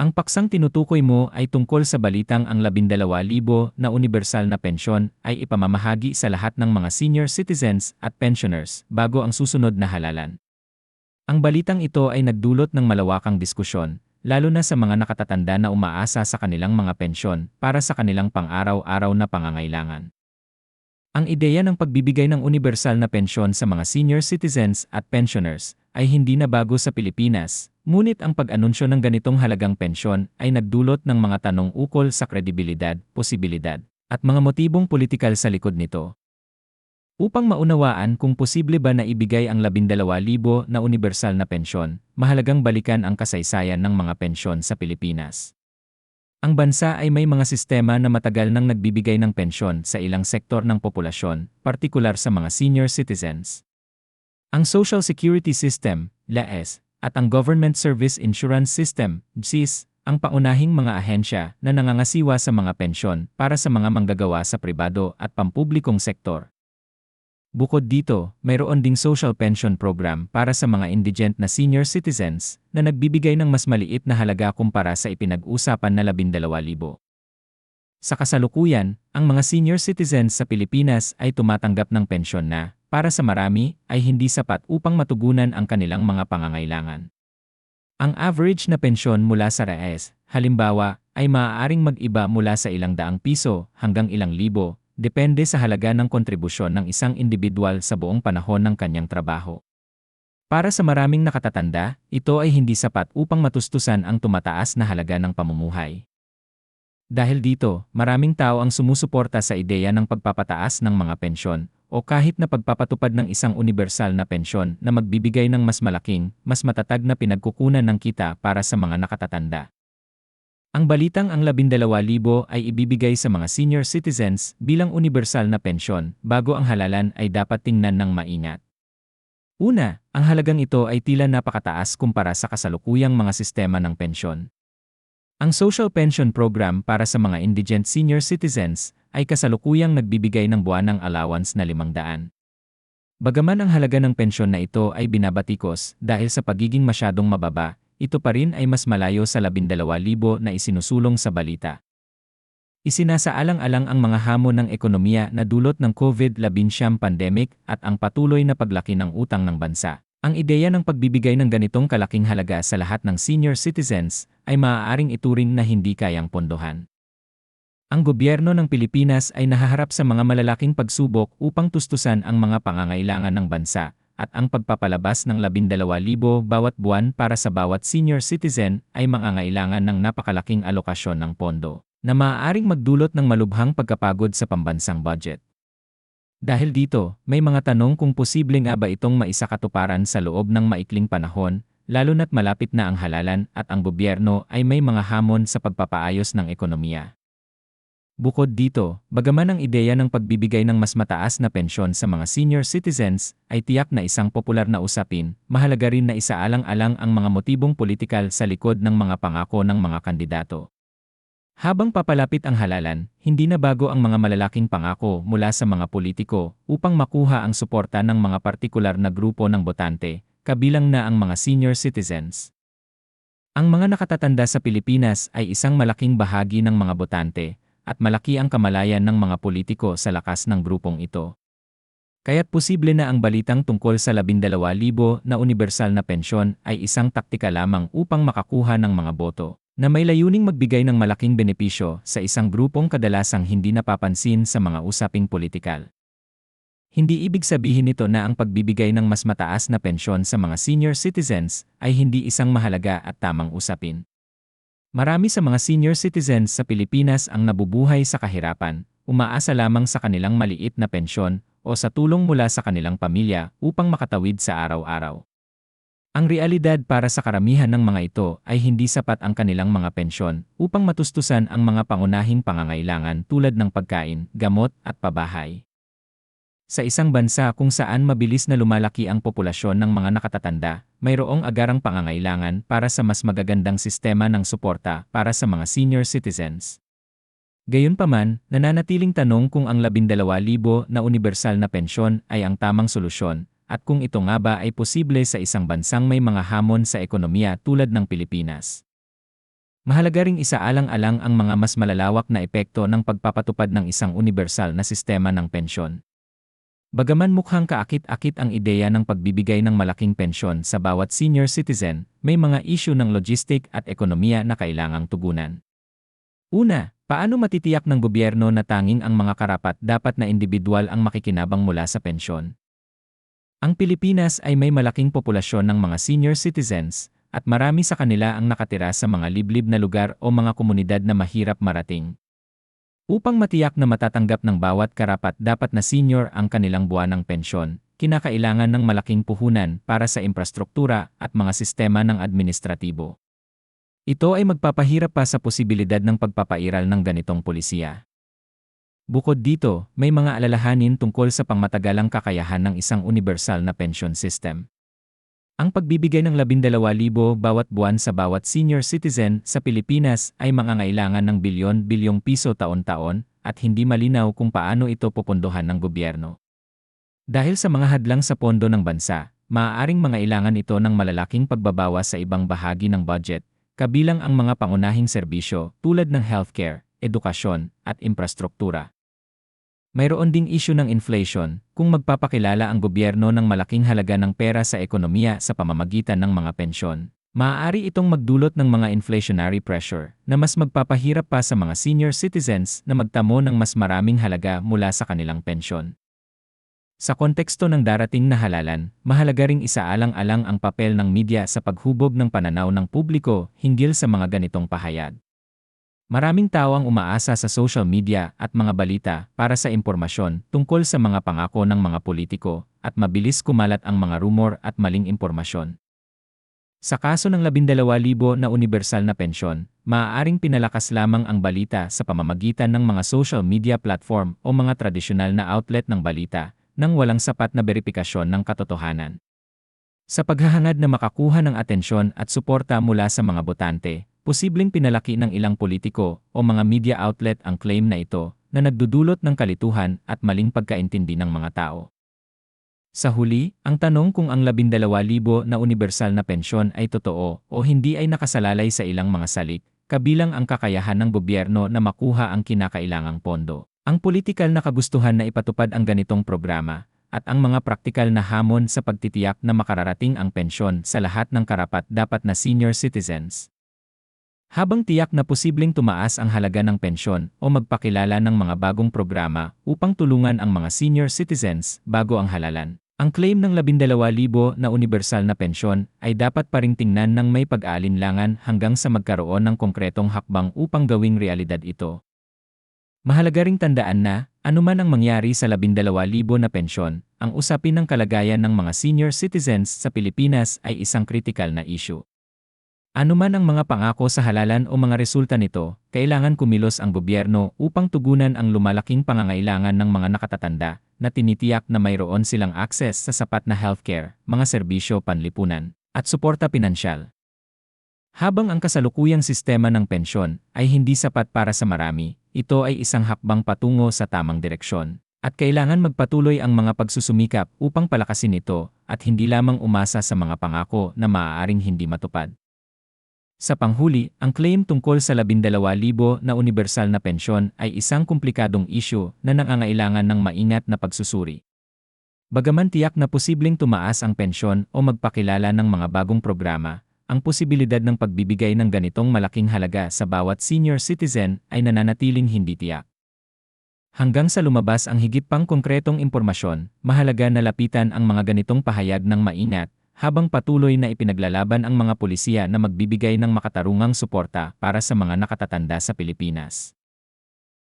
Ang paksang tinutukoy mo ay tungkol sa balitang ang 12,000 na universal na pensyon ay ipamamahagi sa lahat ng mga senior citizens at pensioners bago ang susunod na halalan. Ang balitang ito ay nagdulot ng malawakang diskusyon, lalo na sa mga nakatatanda na umaasa sa kanilang mga pensyon para sa kanilang pang-araw-araw na pangangailangan. Ang ideya ng pagbibigay ng universal na pensyon sa mga senior citizens at pensioners ay hindi na bago sa Pilipinas, ngunit ang pag-anunsyo ng ganitong halagang pensyon ay nagdulot ng mga tanong ukol sa kredibilidad, posibilidad, at mga motibong politikal sa likod nito. Upang maunawaan kung posible ba na ibigay ang 12,000 na universal na pensyon, mahalagang balikan ang kasaysayan ng mga pensyon sa Pilipinas. Ang bansa ay may mga sistema na matagal nang nagbibigay ng pensyon sa ilang sektor ng populasyon, partikular sa mga senior citizens. Ang Social Security System, LAS, at ang Government Service Insurance System, GSIS, ang paunahing mga ahensya na nangangasiwa sa mga pensyon para sa mga manggagawa sa pribado at pampublikong sektor. Bukod dito, mayroon ding social pension program para sa mga indigent na senior citizens na nagbibigay ng mas maliit na halaga kumpara sa ipinag-usapan na 12,000. Sa kasalukuyan, ang mga senior citizens sa Pilipinas ay tumatanggap ng pensyon na, para sa marami, ay hindi sapat upang matugunan ang kanilang mga pangangailangan. Ang average na pensyon mula sa RAES, halimbawa, ay maaaring mag-iba mula sa ilang daang piso hanggang ilang libo depende sa halaga ng kontribusyon ng isang individual sa buong panahon ng kanyang trabaho. Para sa maraming nakatatanda, ito ay hindi sapat upang matustusan ang tumataas na halaga ng pamumuhay. Dahil dito, maraming tao ang sumusuporta sa ideya ng pagpapataas ng mga pensyon o kahit na pagpapatupad ng isang universal na pensyon na magbibigay ng mas malaking, mas matatag na pinagkukunan ng kita para sa mga nakatatanda. Ang balitang ang 12,000 ay ibibigay sa mga senior citizens bilang universal na pensyon bago ang halalan ay dapat tingnan ng maingat. Una, ang halagang ito ay tila napakataas kumpara sa kasalukuyang mga sistema ng pensyon. Ang Social Pension Program para sa mga indigent senior citizens ay kasalukuyang nagbibigay ng buwanang allowance na 500. Bagaman ang halaga ng pensyon na ito ay binabatikos dahil sa pagiging masyadong mababa, ito pa rin ay mas malayo sa 12,000 na isinusulong sa balita. Isinasaalang-alang ang mga hamon ng ekonomiya na dulot ng COVID-19 pandemic at ang patuloy na paglaki ng utang ng bansa. Ang ideya ng pagbibigay ng ganitong kalaking halaga sa lahat ng senior citizens ay maaaring ituring na hindi kayang pondohan. Ang gobyerno ng Pilipinas ay nahaharap sa mga malalaking pagsubok upang tustusan ang mga pangangailangan ng bansa at ang pagpapalabas ng 12,000 bawat buwan para sa bawat senior citizen ay mangangailangan ng napakalaking alokasyon ng pondo na maaaring magdulot ng malubhang pagkapagod sa pambansang budget. Dahil dito, may mga tanong kung posible nga ba itong maisakatuparan sa loob ng maikling panahon, lalo na't malapit na ang halalan at ang gobyerno ay may mga hamon sa pagpapaayos ng ekonomiya. Bukod dito, bagaman ang ideya ng pagbibigay ng mas mataas na pensyon sa mga senior citizens ay tiyak na isang popular na usapin, mahalaga rin na isaalang-alang ang mga motibong politikal sa likod ng mga pangako ng mga kandidato. Habang papalapit ang halalan, hindi na bago ang mga malalaking pangako mula sa mga politiko upang makuha ang suporta ng mga partikular na grupo ng botante, kabilang na ang mga senior citizens. Ang mga nakatatanda sa Pilipinas ay isang malaking bahagi ng mga botante, at malaki ang kamalayan ng mga politiko sa lakas ng grupong ito. Kaya't posible na ang balitang tungkol sa 12,000 na universal na pensyon ay isang taktika lamang upang makakuha ng mga boto, na may layuning magbigay ng malaking benepisyo sa isang grupong kadalasang hindi napapansin sa mga usaping politikal. Hindi ibig sabihin nito na ang pagbibigay ng mas mataas na pensyon sa mga senior citizens ay hindi isang mahalaga at tamang usapin. Marami sa mga senior citizens sa Pilipinas ang nabubuhay sa kahirapan, umaasa lamang sa kanilang maliit na pensyon o sa tulong mula sa kanilang pamilya upang makatawid sa araw-araw. Ang realidad para sa karamihan ng mga ito ay hindi sapat ang kanilang mga pensyon upang matustusan ang mga pangunahing pangangailangan tulad ng pagkain, gamot at pabahay. Sa isang bansa kung saan mabilis na lumalaki ang populasyon ng mga nakatatanda, mayroong agarang pangangailangan para sa mas magagandang sistema ng suporta para sa mga senior citizens. Gayunpaman, nananatiling tanong kung ang 12,000 na universal na pensyon ay ang tamang solusyon, at kung ito nga ba ay posible sa isang bansang may mga hamon sa ekonomiya tulad ng Pilipinas. Mahalaga ring isaalang-alang ang mga mas malalawak na epekto ng pagpapatupad ng isang universal na sistema ng pensyon. Bagaman mukhang kaakit-akit ang ideya ng pagbibigay ng malaking pensyon sa bawat senior citizen, may mga isyu ng logistic at ekonomiya na kailangang tugunan. Una, paano matitiyak ng gobyerno na tanging ang mga karapat dapat na individual ang makikinabang mula sa pensyon? Ang Pilipinas ay may malaking populasyon ng mga senior citizens, at marami sa kanila ang nakatira sa mga liblib na lugar o mga komunidad na mahirap marating. Upang matiyak na matatanggap ng bawat karapat dapat na senior ang kanilang buwanang pensyon, kinakailangan ng malaking puhunan para sa infrastruktura at mga sistema ng administratibo. Ito ay magpapahirap pa sa posibilidad ng pagpapairal ng ganitong polisiya. Bukod dito, may mga alalahanin tungkol sa pangmatagalang kakayahan ng isang universal na pension system. Ang pagbibigay ng 12,000 bawat buwan sa bawat senior citizen sa Pilipinas ay mangangailangan ng bilyon-bilyong piso taon-taon at hindi malinaw kung paano ito pupundohan ng gobyerno. Dahil sa mga hadlang sa pondo ng bansa, maaaring mangailangan ito ng malalaking pagbabawas sa ibang bahagi ng budget, kabilang ang mga pangunahing serbisyo tulad ng healthcare, edukasyon, at infrastruktura. Mayroon ding issue ng inflation kung magpapakilala ang gobyerno ng malaking halaga ng pera sa ekonomiya sa pamamagitan ng mga pensyon. Maaari itong magdulot ng mga inflationary pressure na mas magpapahirap pa sa mga senior citizens na magtamo ng mas maraming halaga mula sa kanilang pensyon. Sa konteksto ng darating na halalan, mahalaga ring isaalang-alang ang papel ng media sa paghubog ng pananaw ng publiko hinggil sa mga ganitong pahayag. Maraming tao ang umaasa sa social media at mga balita para sa impormasyon tungkol sa mga pangako ng mga politiko at mabilis kumalat ang mga rumor at maling impormasyon. Sa kaso ng 12,000 na universal na pensyon, maaaring pinalakas lamang ang balita sa pamamagitan ng mga social media platform o mga tradisyonal na outlet ng balita nang walang sapat na beripikasyon ng katotohanan. Sa paghahangad na makakuha ng atensyon at suporta mula sa mga botante, Posibleng pinalaki ng ilang politiko o mga media outlet ang claim na ito na nagdudulot ng kalituhan at maling pagkaintindi ng mga tao. Sa huli, ang tanong kung ang 12,000 na universal na pensyon ay totoo o hindi ay nakasalalay sa ilang mga salik, kabilang ang kakayahan ng gobyerno na makuha ang kinakailangang pondo. Ang politikal na kagustuhan na ipatupad ang ganitong programa, at ang mga praktikal na hamon sa pagtitiyak na makararating ang pensyon sa lahat ng karapat dapat na senior citizens. Habang tiyak na posibleng tumaas ang halaga ng pensyon o magpakilala ng mga bagong programa upang tulungan ang mga senior citizens bago ang halalan. Ang claim ng 12,000 na universal na pensyon ay dapat pa ring tingnan ng may pag-aalinlangan hanggang sa magkaroon ng konkretong hakbang upang gawing realidad ito. Mahalaga ring tandaan na, anuman ang mangyari sa 12,000 na pensyon, ang usapin ng kalagayan ng mga senior citizens sa Pilipinas ay isang kritikal na issue. Ano man ang mga pangako sa halalan o mga resulta nito, kailangan kumilos ang gobyerno upang tugunan ang lumalaking pangangailangan ng mga nakatatanda na tinitiyak na mayroon silang akses sa sapat na healthcare, mga serbisyo panlipunan, at suporta pinansyal. Habang ang kasalukuyang sistema ng pensyon ay hindi sapat para sa marami, ito ay isang hakbang patungo sa tamang direksyon. At kailangan magpatuloy ang mga pagsusumikap upang palakasin ito at hindi lamang umasa sa mga pangako na maaaring hindi matupad. Sa panghuli, ang claim tungkol sa 12,000 na universal na pensyon ay isang komplikadong isyu na nangangailangan ng maingat na pagsusuri. Bagaman tiyak na posibleng tumaas ang pensyon o magpakilala ng mga bagong programa, ang posibilidad ng pagbibigay ng ganitong malaking halaga sa bawat senior citizen ay nananatiling hindi tiyak. Hanggang sa lumabas ang higit pang konkretong impormasyon, mahalaga na lapitan ang mga ganitong pahayag ng maingat habang patuloy na ipinaglalaban ang mga polisiya na magbibigay ng makatarungang suporta para sa mga nakatatanda sa Pilipinas.